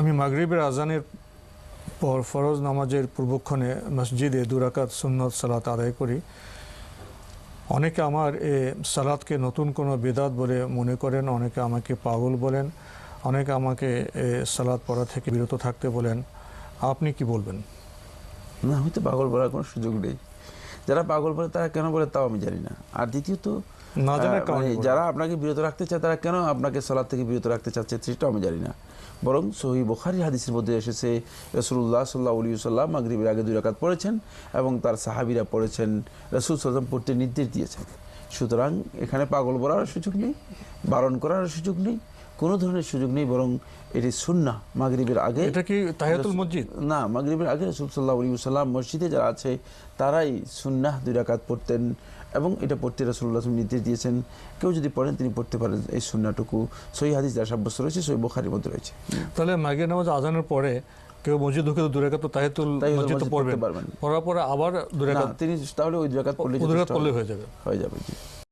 আমি মাগরিবের আজানের পর ফরজ নামাজের পূর্বক্ষণে মসজিদে দুরাকাত সুন্নত সালাত আদায় করি। অনেকে আমার এ সালাদকে নতুন কোনো বেদাত বলে মনে করেন, অনেকে আমাকে পাগল বলেন, অনেকে আমাকে এ সালাত পড়া থেকে বিরত থাকতে বলেন। আপনি কি বলবেন? না, আমি তো পাগল বলার কোনো সুযোগ নেই। যারা পাগল বলে তারা কেন বলে তাও আমি জানি না। আর দ্বিতীয়ত মানে। যারা আপনাকে বিরত রাখতে চায় তারা কেন আপনাকে সালাদ থেকে বিরত রাখতে চাচ্ছে? সেটাও আমি জানি না। বরং সহি বোখারি হাদিসের মধ্যে এসেছে রসুল্লাহ সাল্লাহ উলিয় সাল্লাম মাগরীবের আগে দুই রাকাত পড়েছেন এবং তার সাহাবিরা পড়েছেন রসুল সাল্লাম পড়তে নির্দেশ দিয়েছেন। সুতরাং এখানে পাগল বলার সুযোগ নেই বারণ করার সুযোগ নেই কোনো ধরনের সুযোগ নেই বরং এটি সুন্না মাগরিবের আগে এটা কি তাহিয়াতুল মসজিদ? না মাগরিবের আগে রসুল সাল্লাহ আলী সাল্লাম মসজিদে যারা আছে তারাই সুন্নাহ দুই রাকাত পড়তেন এবং এটা পড়তে রসুল্লাহ নির্দেশ দিয়েছেন। কেউ যদি পড়েন তিনি পড়তে পারেন এই সুন্নাটুকু সই হাদিস দ্বারা সাব্যস্ত রয়েছে সই বোখারির মধ্যে রয়েছে। তাহলে মাগরিব নামাজ আজানের পরে কেউ মসজিদ ঢুকে তো দুরাকাত তো তাহিয়াতুল তাহিয়াতুল মসজিদ তো পড়বেন। পড়ার পরে আবার দুরাকাত তিনি তাহলে ওই রাকাত পড়লে পড়লে হয়ে যাবে। হয়ে যাবে